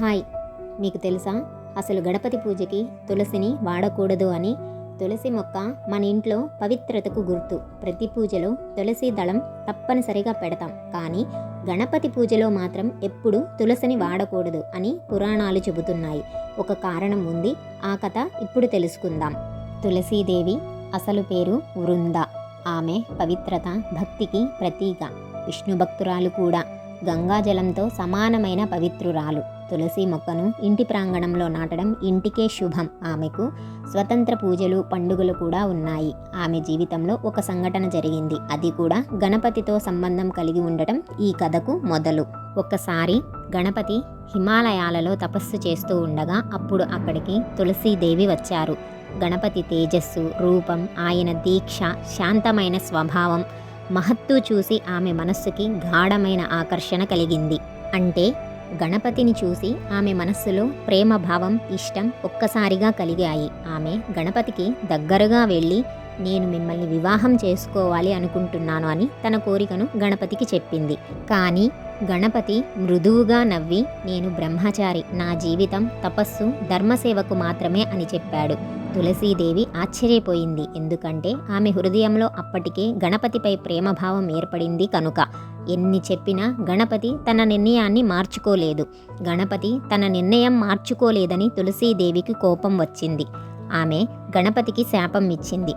Hi మీకు తెలుసా? అసలు గణపతి పూజకి తులసిని వాడకూడదు అని తులసి మొక్క మన ఇంట్లో పవిత్రతకు గుర్తు. ప్రతి పూజలో తులసి దళం తప్పనిసరిగా పెడతాం. కానీ గణపతి పూజలో మాత్రం ఎప్పుడు తులసిని వాడకూడదు అని పురాణాలు చెబుతున్నాయి. ఒక కారణం ఉంది ఆ కథ ఇప్పుడు తెలుసుకుందాం. తులసీదేవి అసలు పేరు వృంద. ఆమె పవిత్రత భక్తికి ప్రతీక. విష్ణు భక్తురాలు కూడా. గంగాజలంతో సమానమైన పవిత్రురాలు. తులసి మొక్కను ఇంటి ప్రాంగణంలో నాటడం ఇంటికే శుభం. ఆమెకు స్వతంత్ర పూజలు పండుగలు కూడా ఉన్నాయి. ఆమె జీవితంలో ఒక సంఘటన జరిగింది. అది కూడా గణపతితో సంబంధం కలిగి ఉండటం ఈ కథకు మొదలు. ఒక్కసారి గణపతి హిమాలయాలలో తపస్సు చేస్తూ ఉండగా అప్పుడు అక్కడికి తులసీదేవి వచ్చారు. గణపతి తేజస్సు రూపం ఆయన దీక్ష శాంతమైన స్వభావం మహత్తు చూసి ఆమె మనస్సుకి గాఢమైన ఆకర్షణ కలిగింది. అంటే గణపతిని చూసి ఆమె మనస్సులో ప్రేమ భావం ఇష్టం ఒక్కసారిగా కలిగాయి. ఆమె గణపతికి దగ్గరగా వెళ్ళి నేను మిమ్మల్ని వివాహం చేసుకోవాలి అనుకుంటున్నాను అని తన కోరికను గణపతికి చెప్పింది. కానీ గణపతి మృదువుగా నవ్వి నేను బ్రహ్మచారి నా జీవితం తపస్సు ధర్మసేవకు మాత్రమే అని చెప్పాడు. తులసీదేవి ఆశ్చర్యపోయింది. ఎందుకంటే ఆమె హృదయంలో అప్పటికే గణపతిపై ప్రేమభావం ఏర్పడింది కనుక. ఎన్ని చెప్పినా గణపతి తన నిర్ణయాన్ని మార్చుకోలేదు. గణపతి తన నిర్ణయం మార్చుకోలేదని తులసీదేవికి కోపం వచ్చింది. ఆమె గణపతికి శాపం ఇచ్చింది.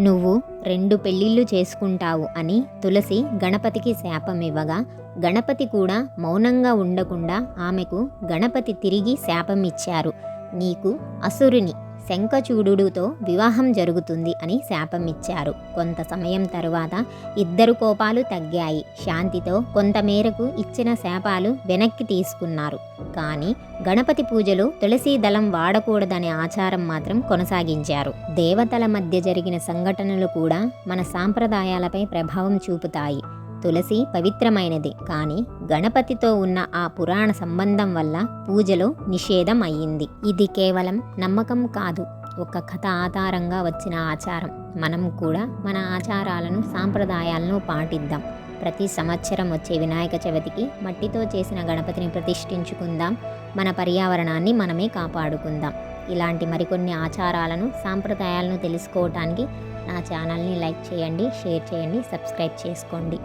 నువ్వు రెండు పెళ్ళిళ్ళు చేసుకుంటావు అని తులసి గణపతికి శాపం ఇవ్వగా గణపతి కూడా మౌనంగా ఉండకుండా ఆమెకు గణపతి తిరిగి శాపం ఇచ్చారు. నీకు అసురుని శంఖచూడుతో వివాహం జరుగుతుంది అని శాపం ఇచ్చారు. కొంత సమయం తరువాత ఇద్దరు కోపాలు తగ్గాయి. శాంతితో కొంతమేరకు ఇచ్చిన శాపాలు వెనక్కి తీసుకున్నారు. కానీ గణపతి పూజలు తులసీ దళం వాడకూడదనే ఆచారం మాత్రం కొనసాగించారు. దేవతల మధ్య జరిగిన సంఘటనలు కూడా మన సాంప్రదాయాలపై ప్రభావం చూపుతాయి. తులసి పవిత్రమైనది. కానీ గణపతితో ఉన్న ఆ పురాణ సంబంధం వల్ల పూజలో నిషేధం అయ్యింది. ఇది కేవలం నమ్మకం కాదు. ఒక కథ ఆధారంగా వచ్చిన ఆచారం. మనం కూడా మన ఆచారాలను సాంప్రదాయాలను పాటిద్దాం. ప్రతి సంవత్సరం వచ్చే వినాయక చవితికి మట్టితో చేసిన గణపతిని ప్రతిష్ఠించుకుందాం. మన పర్యావరణాన్ని మనమే కాపాడుకుందాం. ఇలాంటి మరికొన్ని ఆచారాలను సాంప్రదాయాలను తెలుసుకోవటానికి నా ఛానల్ని లైక్ చేయండి షేర్ చేయండి సబ్స్క్రైబ్ చేసుకోండి.